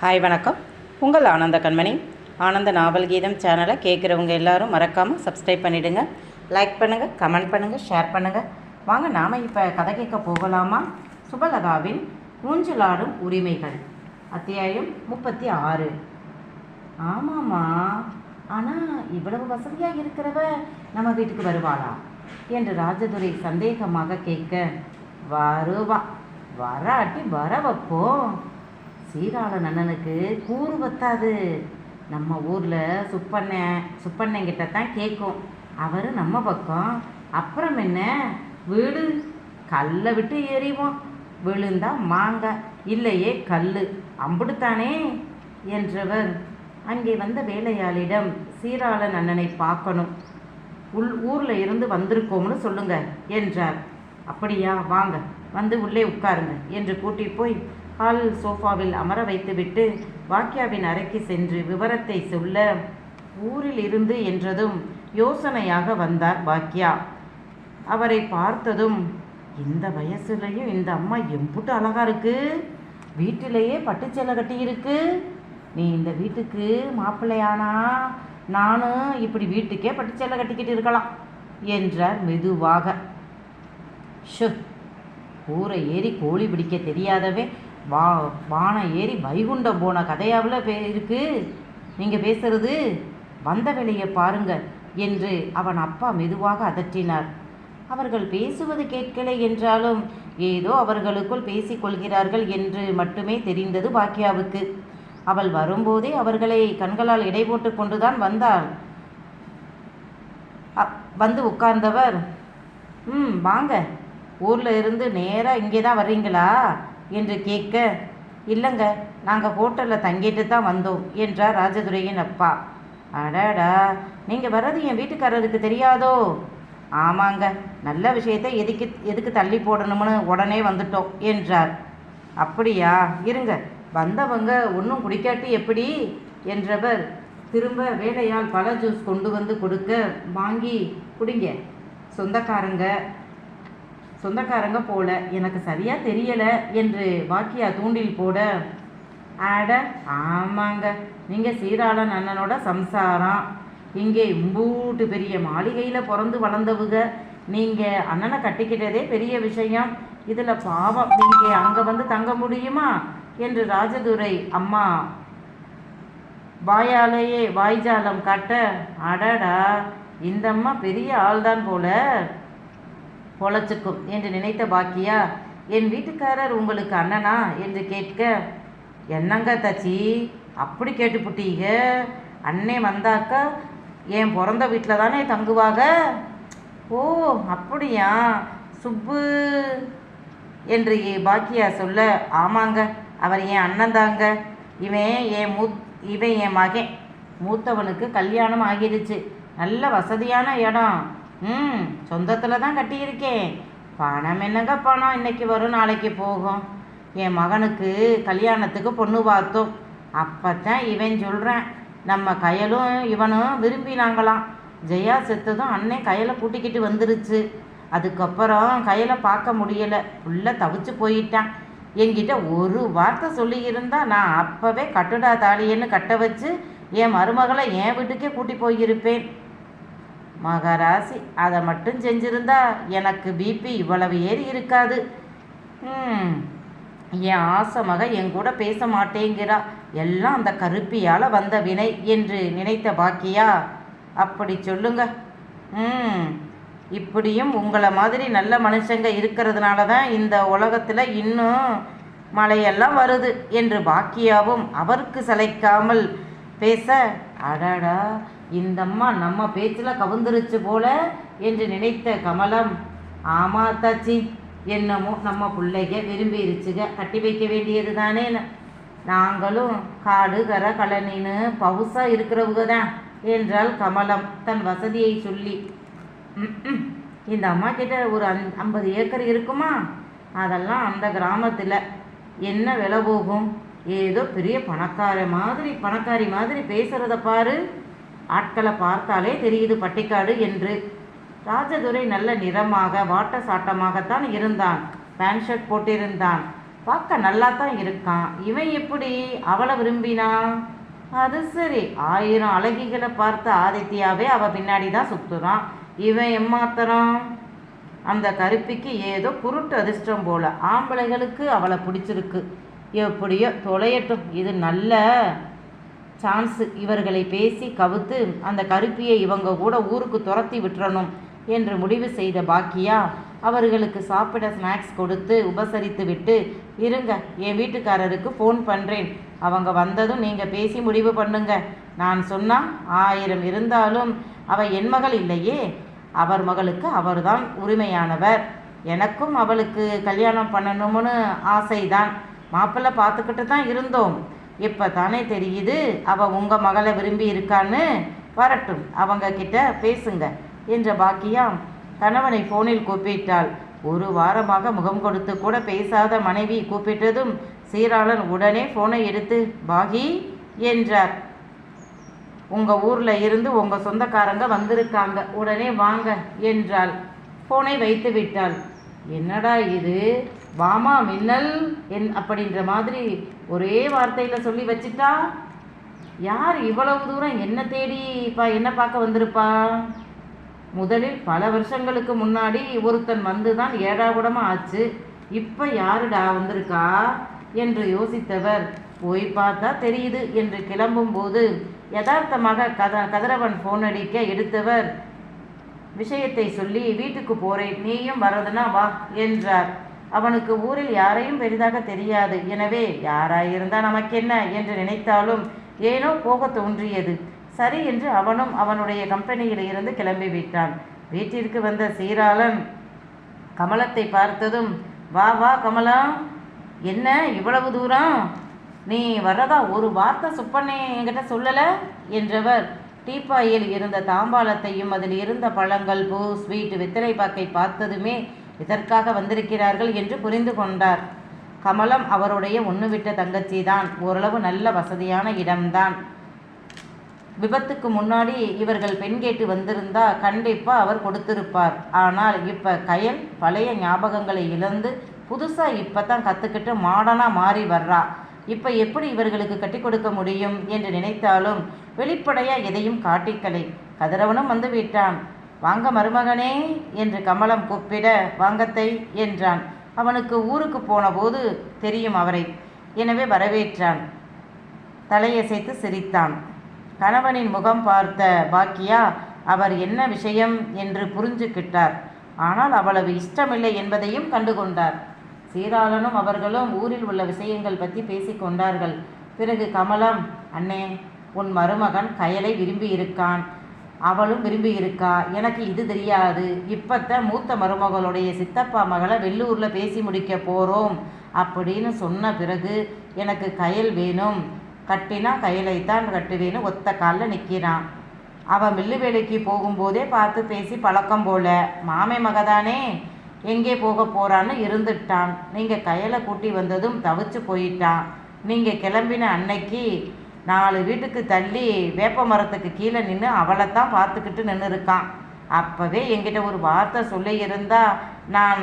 Hi வணக்கம். உங்கள் ஆனந்த கண்மணி. ஆனந்த நாவல் கீதம் சேனலை கேட்குறவங்க எல்லாரும் மறக்காமல் சப்ஸ்கிரைப் பண்ணிவிடுங்க லைக் பண்ணுங்கள் கமெண்ட் பண்ணுங்கள் ஷேர் பண்ணுங்கள் வாங்க நாம் இப்போ கதை கேட்க போகலாமா? சுபலதாவின் ஊஞ்சலாடும் உரிமைகள் அத்தியாயம் முப்பத்தி ஆறு. ஆமாம்மா ஆனால் இவ்வளவு வசதியாக இருக்கிறவ நம்ம வீட்டுக்கு வருவாளா? என்று ராஜதுரை சந்தேகமாக கேட்க வருவா வராட்டி வர வைப்போம். சீராள நன்னனுக்கு கூறு பத்தாது நம்ம ஊரில் சுப்பண்ணன் சுப்பண்ணங்கிட்ட தான் கேட்கும் அவர் நம்ம பக்கம். அப்புறம் என்ன? வீடு. கல்லை விட்டு எறிவோம். விழுந்தா மாங்காய் இல்லையே கல் அம்புடுத்தானே? என்றவர். அங்கே வந்த வேலையாளிடம் சீராளன் அண்ணனை பார்க்கணும். உள் ஊரில் இருந்து வந்திருக்கோம்னு சொல்லுங்க என்றார். அப்படியா? வாங்க. வந்து உள்ளே உட்காருங்க என்று கூட்டி போய் ஹால் சோஃபாவில் அமர வைத்துவிட்டு வாக்கியாவின் அறைக்கு சென்று விவரத்தை சொல்ல ஊரில் இருந்து என்றதும் யோசனையாக வந்தார் பாக்கியா அவரை பார்த்ததும் இந்த வயசுலையும் இந்த அம்மா எம்புட்டு அழகா இருக்கு. வீட்டிலேயே பட்டுச்சேலை கட்டியிருக்கு நீ இந்த வீட்டுக்கு மாப்பிள்ளையானா? நானும் இப்படி வீட்டுக்கே பட்டுச்சேலை கட்டிக்கிட்டு இருக்கலாம் என்றார் மெதுவாக. ஷு! கூரை ஏறி கோழி பிடிக்க தெரியாதவே வா வானம் ஏறி வைகுண்டம் போன கதையாவில் பே இருக்கு. நீங்கள் பேசுறது. வந்த வேலையை பாருங்க என்று அவன் அப்பா மெதுவாக அதட்டினார். அவர்கள் பேசுவது கேட்கலை என்றாலும் ஏதோ அவர்களுக்குள் பேசிக்கொள்கிறார்கள் என்று மட்டுமே தெரிந்தது பாக்கியாவுக்கு அவள் வரும்போதே அவர்களை கண்களால் இடை போட்டு கொண்டுதான் வந்தாள். வந்து உட்கார்ந்தவர் ம் வாங்க. ஊரில் இருந்து நேராக இங்கே தான் வர்றீங்களா? என்று கேட்க இல்லைங்க நாங்கள் ஹோட்டலில் தங்கிட்டு தான் வந்தோம் என்றார் ராஜதுரையின் அப்பா. அடடா நீங்கள் வர்றது என் வீட்டுக்காரருக்கு தெரியாதோ? ஆமாங்க நல்ல விஷயத்தை எதுக்கு எதுக்கு தள்ளி போடணும்னு உடனே வந்துட்டோம் என்றார். அப்படியா? இருங்க வந்தவங்க ஒன்றும் குடிக்காட்டி எப்படி? என்றவர் திரும்ப வேலையால் பல ஜூஸ் கொண்டு வந்து கொடுக்க வாங்கி குடிங்க சொந்தக்காரங்க சொந்தக்காரங்க போல எனக்கு சரியா தெரியல என்று வாக்கியா தூண்டில் போட அட ஆமாங்க. நீங்க சீராளன் அண்ணனோட சம்சாரம். இங்கே இம்பூட்டு பெரிய மாளிகையில் பிறந்து வளர்ந்தவுங்க நீங்க அண்ணனை கட்டிக்கிட்டதே பெரிய விஷயம். இதில் பாவம். நீங்க அங்க வந்து தங்க முடியுமா? என்று ராஜதுரை அம்மா வாயாலேயே வாய்ஜாலம் காட்ட அடடா இந்த அம்மா பெரிய ஆள்தான் போல. பொழைச்சுக்கும் என்று நினைத்த பாக்கியா என் வீட்டுக்காரர் உங்களுக்கு அண்ணனா? என்று கேட்க என்னங்க தச்சி அப்படி கேட்டுப்புட்டீங்க? அண்ணே வந்தாக்கா என் பிறந்த வீட்டில் தானே தங்குவாங்க ஓ அப்படியா? சுப்பு என்று ஏ- பாக்கியா சொல்ல ஆமாங்க அவர் என் அண்ணன் தாங்க இவன் என் மூத் இவன் என் மகன். மூத்தவனுக்கு கல்யாணம் ஆகிடுச்சு. நல்ல வசதியான இடம். ம் சொந்தத்தில் தான் கட்டியிருக்கேன். பணம் என்னங்க பணம்? இன்னைக்கு வரும் நாளைக்கு போகும். என் மகனுக்கு கல்யாணத்துக்கு பொண்ணு பார்த்தோம். தான் இவன் சொல்கிறேன் நம்ம கயலும் இவனும் விரும்பினாங்களாம். ஜெயா செத்ததும் அண்ணன் கையில் கூட்டிக்கிட்டு வந்துருச்சு. அதுக்கப்புறம் கையில் பார்க்க முடியலை. ஃபுல்லாக தவிச்சு போயிட்டான். என்கிட்ட ஒரு வார்த்தை சொல்லியிருந்தா நான் அப்போவே கட்டுடா தாலியன்னு கட்ட வச்சு என் மருமகளை என் வீட்டுக்கே கூட்டி போயிருப்பேன். மகராசி அதை மட்டும் செஞ்சிருந்தா எனக்கு பிபி இவ்வளவு ஏறி இருக்காது. என் ஆசை மக என் கூட பேச மாட்டேங்கிறா. எல்லாம் அந்த கருப்பியால் வந்த வினை என்று நினைத்த பாக்கியா? அப்படி சொல்லுங்க. ம் இப்படியும் உங்களை மாதிரி நல்ல மனுஷங்க இருக்கிறதுனால தான் இந்த உலகத்தில் இன்னும் மழையெல்லாம் வருது என்று பாக்கியாவும் அவருக்கு சளைக்காமல் பேச? அடடா இந்தம்மா நம்ம பேச்சில் கவுந்துருச்சு போல என்று நினைத்த கமலம். ஆமா தாச்சி என்னமோ நம்ம பிள்ளைக விரும்பிருச்சுக கட்டி வைக்க வேண்டியது தானே நாங்களும் காடு கர கழனின்னு பவுசாக இருக்கிறவங்க தான் என்றால் கமலம் தன் வசதியை சொல்லி. இந்த அம்மா கிட்ட ஒரு அந் ஐம்பது ஏக்கர் இருக்குமா? அதெல்லாம் அந்த கிராமத்தில். என்ன விலை போகும்? ஏதோ பெரிய பணக்கார மாதிரி பணக்காரி மாதிரி பேசுகிறத பாரு. ஆட்களை பார்த்தாலே தெரியுது பட்டிக்காடு என்று. ராஜதுரை நல்ல நிறமாக வாட்ட சாட்டமாகத்தான் இருந்தான். பேண்ட் ஷர்ட் போட்டிருந்தான். பார்க்க நல்லா தான் இருக்கான். இவன் எப்படி? அவளை விரும்பினா? அது சரி. ஆயிரம் அழகிகளை பார்த்த ஆதித்யாவே அவள் பின்னாடி தான் சுற்றுறான் இவன் எம்மாத்திரம் அந்த கருப்பிக்கு ஏதோ குருட்டு அதிர்ஷ்டம் போல. ஆம்பளைகளுக்கு அவளை பிடிச்சிருக்கு. எப்படியோ தொலையட்டும். இது நல்ல சான்ஸு இவர்களை பேசி கவுத்து அந்த கருப்பியை இவங்க கூட ஊருக்கு துரத்தி விட்டுறணும் என்று முடிவு செய்த பாக்கியா அவர்களுக்கு சாப்பிட ஸ்நாக்ஸ் கொடுத்து உபசரித்து விட்டு இருங்க என் வீட்டுக்காரருக்கு ஃபோன் பண்ணுறேன் அவங்க வந்ததும் நீங்கள் பேசி முடிவு பண்ணுங்க. நான் சொன்னால் ஆயிரம் இருந்தாலும் அவள் என் மகள் இல்லையே. அவர் மகளுக்கு அவர்தான் உரிமையானவர். எனக்கும் அவளுக்கு கல்யாணம் பண்ணணும்னு ஆசைதான். மாப்பிள்ளை பார்த்துக்கிட்டு தான் இருந்தோம். இப்போ தானே தெரியுது அவள் உங்கள் மகளை விரும்பி இருக்கான்னு. வரட்டும் அவங்க கிட்ட பேசுங்க என்ற பாக்கியா கணவனை ஃபோனில் கூப்பிட்டாள். ஒரு வாரமாக முகம் கொடுத்து கூட பேசாத மனைவி கூப்பிட்டதும் சீராளன் உடனே ஃபோனை எடுத்து பாகி என்றார். உங்கள் ஊரில் இருந்து உங்கள் சொந்தக்காரங்க வந்திருக்காங்க உடனே வாங்க என்றாள். ஃபோனை வைத்து விட்டாள். என்னடா இது? வாமா மின்னல் என் அப்படின்ற மாதிரி ஒரே வார்த்தையில் சொல்லி வச்சுட்டா யார் இவ்வளவு தூரம் என்ன தேடி இப்போ என்ன பார்க்க வந்திருப்பா? முதலில் பல வருஷங்களுக்கு முன்னாடி ஒருத்தன் வந்து தான் ஏடாகுடமா ஆச்சு இப்போ யாருடா வந்திருக்கா என்று யோசித்தவர். போய் பார்த்தா தெரியுது என்று கிளம்பும்போது யதார்த்தமாக கத கதிரவன் ஃபோன் அடிக்க எடுத்தவர். விஷயத்தை சொல்லி வீட்டுக்கு போகிறேன் நீயும் வரதுனா வா என்றார். அவனுக்கு ஊரில் யாரையும் பெரிதாக தெரியாது. எனவே யாராயிருந்தா நமக்கென்ன என்று நினைத்தாலும் ஏனோ போக தோன்றியது. சரி என்று அவனும் அவனுடைய கம்பெனியில் இருந்து கிளம்பி விட்டான் வீட்டிற்கு வந்த சீராளன் கமலத்தை பார்த்ததும் வா வா கமலா என்ன இவ்வளவு தூரம்? நீ வர்றதா ஒரு வார்த்தை சுப்பண்ணே என்கிட்ட சொல்லலை? என்றவர் டீப்பாயில் இருந்த தாம்பாளத்தையும் அதில் இருந்த பழங்கள் பூ ஸ்வீட் வெத்தலை பாக்கை பார்த்ததுமே இதற்காக வந்திருக்கிறார்கள் என்று புரிந்து கொண்டார். கமலம் அவருடைய ஒன்று விட்ட தங்கச்சி தான் ஓரளவு நல்ல வசதியான இடம்தான். விபத்துக்கு முன்னாடி இவர்கள் பெண் கேட்டு வந்திருந்தா கண்டிப்பாக அவர் கொடுத்திருப்பார். ஆனால் இப்போ கயல் பழைய ஞாபகங்களை இழந்து புதுசாக இப்போ தான் கற்றுக்கிட்டு மாடனாக மாறி வர்றா. இப்போ எப்படி இவர்களுக்கு கட்டி கொடுக்க முடியும் என்று நினைத்தாலும் வெளிப்படையாக எதையும் காட்டிக்கலை. கதிரவனும் வந்து விட்டான். வாங்க மருமகனே என்று கமலம் கூப்பிட வாங்கத்தை என்றான். அவனுக்கு ஊருக்கு போனபோது தெரியும் அவரை. எனவே வரவேற்றான். தலையசைத்து சிரித்தான். கணவனின் முகம் பார்த்த பாக்கியா அவர் என்ன விஷயம்? என்று புரிஞ்சுக்கிட்டார். ஆனால் அவ்வளவு இஷ்டமில்லை என்பதையும் கண்டுகொண்டார். சீராளனும் அவர்களும் ஊரில் உள்ள விஷயங்கள் பற்றி பேசிக்கொண்டார்கள் பிறகு கமலம் அண்ணே உன் மருமகன் கயலை விரும்பி இருக்கான் அவளும் விரும்பி இருக்கா எனக்கு இது தெரியாது. இப்பத்த மூத்த மருமகளுடைய சித்தப்பா மகளை வெள்ளூரில் பேசி முடிக்க போகிறோம் அப்படின்னு சொன்ன பிறகு எனக்கு கயல் வேணும். கட்டினா கையிலைத்தான் கட்டுவேன்னு ஒத்த காலில் நிற்கிறான் அவன் மில்லு வேலைக்கு போகும்போதே பார்த்து பேசி பழக்கம் போல மாமே மகதானே எங்கே போக போகிறான்னு இருந்துட்டான். நீங்கள் கயலை கூட்டி வந்ததும் தவிச்சு போயிட்டான். நீங்கள் கிளம்பின அன்னைக்கு நாலு வீட்டுக்கு தள்ளி வேப்ப மரத்துக்கு கீழே நின்று அவளைத்தான் பார்த்துக்கிட்டு நின்று இருக்கான் அப்போவே என்கிட்ட ஒரு வார்த்தை சொல்லியிருந்தா நான்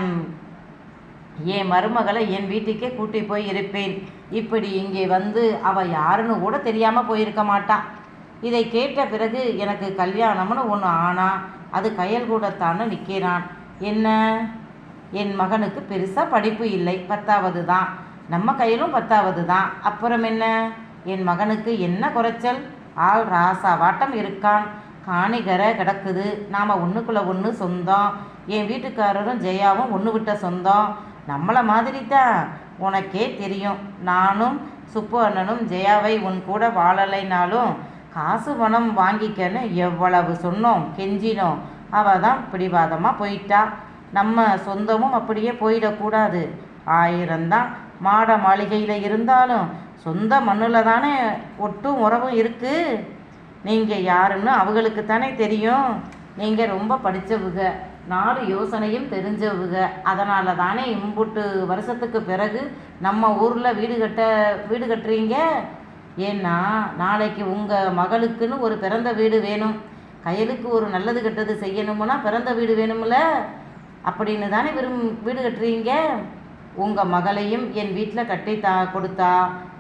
என் மருமகளை என் வீட்டுக்கே கூட்டி போய் இருப்பேன். இப்படி இங்கே வந்து அவள் யாருன்னு கூட தெரியாமல் போயிருக்க மாட்டான் இதை கேட்ட பிறகு எனக்கு கல்யாணம்னு ஒன்று ஆனா அது கையல் கூடத்தான்னு நிற்கிறான் என்ன? என் மகனுக்கு பெருசாக படிப்பு இல்லை. பத்தாவது தான் நம்ம கையிலும் பத்தாவது தான் அப்புறம் என்ன? என் மகனுக்கு என்ன குறைச்சல்? ஆள் ராசாவாட்டம் இருக்கான். காணிகரை கிடக்குது. நாம் ஒன்றுக்குள்ளே ஒன்று சொந்தம். என் வீட்டுக்காரரும் ஜெயாவும் ஒன்று விட்ட சொந்தம். நம்மளை மாதிரி தான் உனக்கே தெரியும். நானும் சுப்பு அண்ணனும் ஜெயாவை உன் கூட வாழலைனாலும் காசு பணம் வாங்கிக்கன்னு எவ்வளவு சொன்னோம் கெஞ்சினோம். அவ தான் பிடிவாதமாக போயிட்டா. நம்ம சொந்தமும் அப்படியே போயிடக்கூடாது. ஆயிரம்தான் மாட மாளிகையில் இருந்தாலும் சொந்த மண்ணில் தானே ஒட்டும் உறவும் இருக்குது நீங்கள் யாருன்னு அவங்களுக்கு தானே தெரியும். நீங்கள் ரொம்ப படித்தவுக நாலு யோசனையும் தெரிஞ்சவுக. அதனால தானே இம்புட்டு வருஷத்துக்கு பிறகு நம்ம ஊரில் வீடு கட்ட வீடு கட்டுறீங்க? ஏன்னா நாளைக்கு உங்கள் மகளுக்குன்னு ஒரு பிறந்த வீடு வேணும். கையலுக்கு ஒரு நல்லது கெட்டது செய்யணும்னா பிறந்த வீடு வேணும்ல? அப்படின்னு தானே விரும் வீடு கட்டுறீங்க? உங்கள் மகளையும் என் வீட்டில் கட்டி தா கொடுத்தா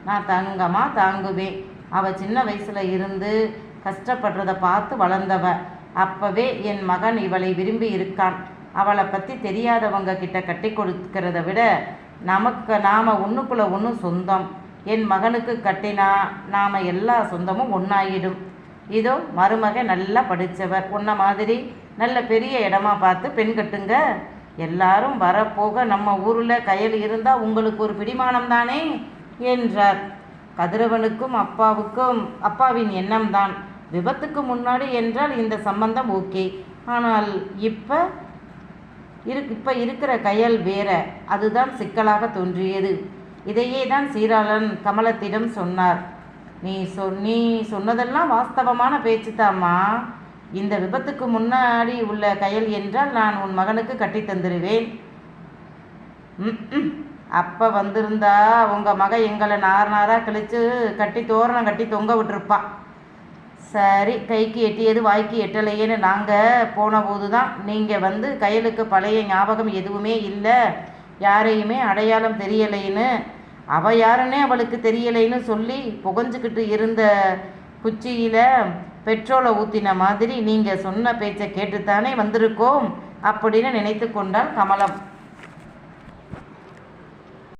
நான் தங்கமாக தாங்குவேன். அவள் சின்ன வயசில் இருந்து கஷ்டப்படுறத பார்த்து வளர்ந்தவ. அப்பவே என் மகன் இவளை விரும்பி இருக்கான். அவளை பற்றி தெரியாதவங்க கிட்ட கட்டி கொடுக்கறத விட நமக்கு நாம் ஒன்றுக்குள்ள ஒன்று சொந்தம். என் மகனுக்கு கட்டினா நாம் எல்லா சொந்தமும் ஒன்றாயிடும் இதோ மருமக நல்லா படித்தவர் உன்ன மாதிரி நல்ல பெரிய இடமா பார்த்து பெண் கட்டுங்க. எல்லாரும் வரப்போக நம்ம ஊரில் கையில் இருந்தால் உங்களுக்கு ஒரு பிடிமானம் தானே? என்றார். கதிரவனுக்கும் அப்பாவுக்கும் அப்பாவின் எண்ணம்தான். விபத்துக்கு முன்னாடி என்றால் இந்த சம்பந்தம் ஓகே. ஆனால் இப்போ இருக்கு இப்போ இருக்கிற கையல் வேற. அதுதான் சிக்கலாக தோன்றியது. இதையே தான் சீராளன் கமலத்திடம் சொன்னார். நீ சொ நீ சொன்னதெல்லாம் வாஸ்தவமான பேச்சு தாம்மா இந்த விபத்துக்கு முன்னாடி உள்ள கையல் என்றால் நான் உன் மகனுக்கு கட்டி தந்துடுவேன் ம். அப்போ வந்திருந்தா உங்கள் மக எங்களை நார் நாராக கிழித்து கட்டி தோரணம் கட்டி தொங்க விட்டுருப்பான் சரி கைக்கு எட்டியது வாய்க்கு எட்டலையேன்னு நாங்கள் போன போது தான் நீங்கள் வந்து கையலுக்கு பழைய ஞாபகம் எதுவுமே இல்லை யாரையுமே அடையாளம் தெரியலைன்னு. அவள் யாருன்னே அவளுக்கு தெரியலைன்னு சொல்லி புகஞ்சுக்கிட்டு இருந்த குச்சியில் பெட்ரோலை ஊற்றின மாதிரி நீங்கள் சொன்ன பேச்சை கேட்டுத்தானே வந்திருக்கோம் அப்படின்னு நினைத்து கொண்டாள் கமலம்.